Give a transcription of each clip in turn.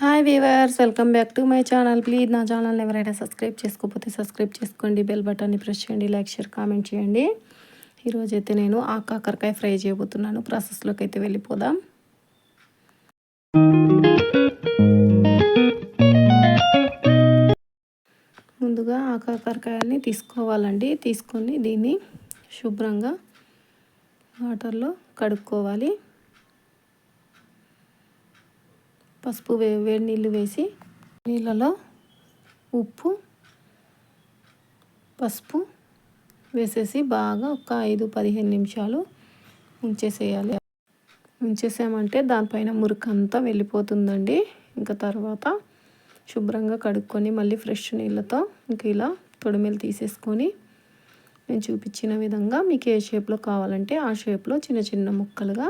Hi viewers welcome back to my channel please నా channel ఎవరైనా subscribe చేసుకోకపోతే subscribe చేసుకోండి. బెల్ బటన్ని ప్రెస్ చేయండి. లైక్ షేర్ కామెంట్ చేయండి. ఈరోజు అయితే నేను ఆ కాకరకాయ ఫ్రై చేయబోతున్నాను. ప్రాసెస్లోకి అయితే వెళ్ళిపోదాం. ముందుగా ఆ కాకరకాయని తీసుకోవాలండి. తీసుకొని దీన్ని శుభ్రంగా వాటర్లో కడుక్కోవాలి. పసుపు వే వేడి నీళ్ళు వేసి నీళ్ళలో ఉప్పు పసుపు వేసేసి బాగా ఒక ఐదు పదిహేను నిమిషాలు ఉంచేసేయాలి. ఉంచేసామంటే దానిపైన మురికంతా వెళ్ళిపోతుందండి. ఇంకా తర్వాత శుభ్రంగా కడుక్కొని మళ్ళీ ఫ్రెష్ నీళ్ళతో ఇంక ఇలా తొడిమెలు తీసేసుకొని నేను చూపించిన విధంగా మీకు ఏ షేప్లో కావాలంటే ఆ షేప్లో చిన్న చిన్న ముక్కలుగా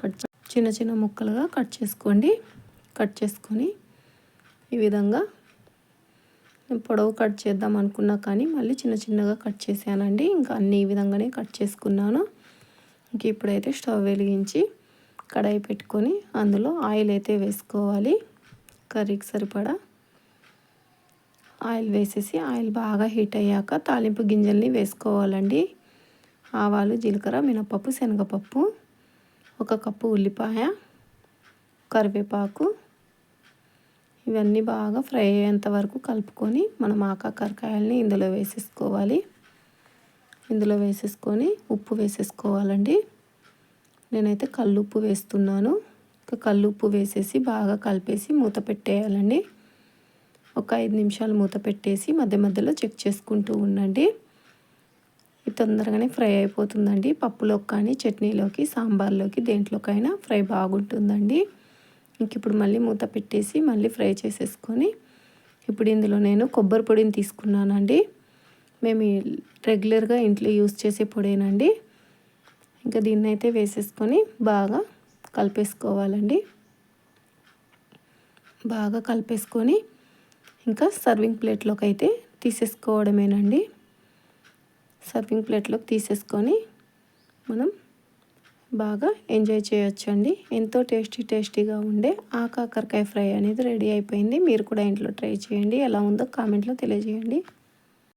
కట్ చిన్న చిన్న ముక్కలుగా కట్ చేసుకోండి. కట్ చేసుకొని ఈ విధంగా పొడవు కట్ చేద్దాం అనుకున్నా కానీ మళ్ళీ చిన్న చిన్నగా కట్ చేశానండి. ఇంకా అన్ని ఈ విధంగానే కట్ చేసుకున్నాను. ఇంక ఇప్పుడైతే స్టవ్ వెలిగించి కడాయి పెట్టుకొని అందులో ఆయిల్ అయితే వేసుకోవాలి. కర్రీకి సరిపడా ఆయిల్ వేసేసి ఆయిల్ బాగా హీట్ అయ్యాక తాలింపు గింజల్ని వేసుకోవాలండి. ఆవాలు జీలకర్ర మినపప్పు శనగపప్పు ఒక కప్పు ఉల్లిపాయ కరివేపాకు ఇవన్నీ బాగా ఫ్రై అయ్యేంత వరకు కలుపుకొని మనం ఆకాకరకాయల్ని ఇందులో వేసేసుకోవాలి. ఇందులో వేసేసుకొని ఉప్పు వేసేసుకోవాలండి. నేనైతే కల్లుప్పు వేస్తున్నాను. ఇంకా కల్లుప్పు వేసేసి బాగా కలిపేసి మూత పెట్టేయాలండి. ఒక ఐదు నిమిషాలు మూత పెట్టేసి మధ్య మధ్యలో చెక్ చేసుకుంటూ ఉండండి. ఇది తొందరగానే ఫ్రై అయిపోతుందండి. పప్పులోకి కానీ చట్నీలోకి సాంబార్లోకి దేంట్లోకైనా ఫ్రై బాగుంటుందండి. ఇంక ఇప్పుడు మళ్ళీ మూత పెట్టేసి మళ్ళీ ఫ్రై చేసేసుకొని ఇప్పుడు ఇందులో నేను కొబ్బరి పొడిని తీసుకున్నానండి. మేము రెగ్యులర్గా ఇంట్లో యూస్ చేసే పొడేనండి. ఇంకా దీన్ని అయితే వేసేసుకొని బాగా కలిపేసుకోవాలండి. బాగా కలిపేసుకొని ఇంకా సర్వింగ్ ప్లేట్లోకి అయితే తీసేసుకోవడమేనండి. సర్వింగ్ ప్లేట్లోకి తీసేసుకొని మనం బాగా ఎంజాయ్ చేయొచ్చండి. ఎంతో టేస్టీ టేస్టీగా ఉండే ఆ కాకరకాయ ఫ్రై అనేది రెడీ అయిపోయింది. మీరు కూడా ఇంట్లో ట్రై చేయండి. ఎలా ఉందో కామెంట్లో తెలియజేయండి.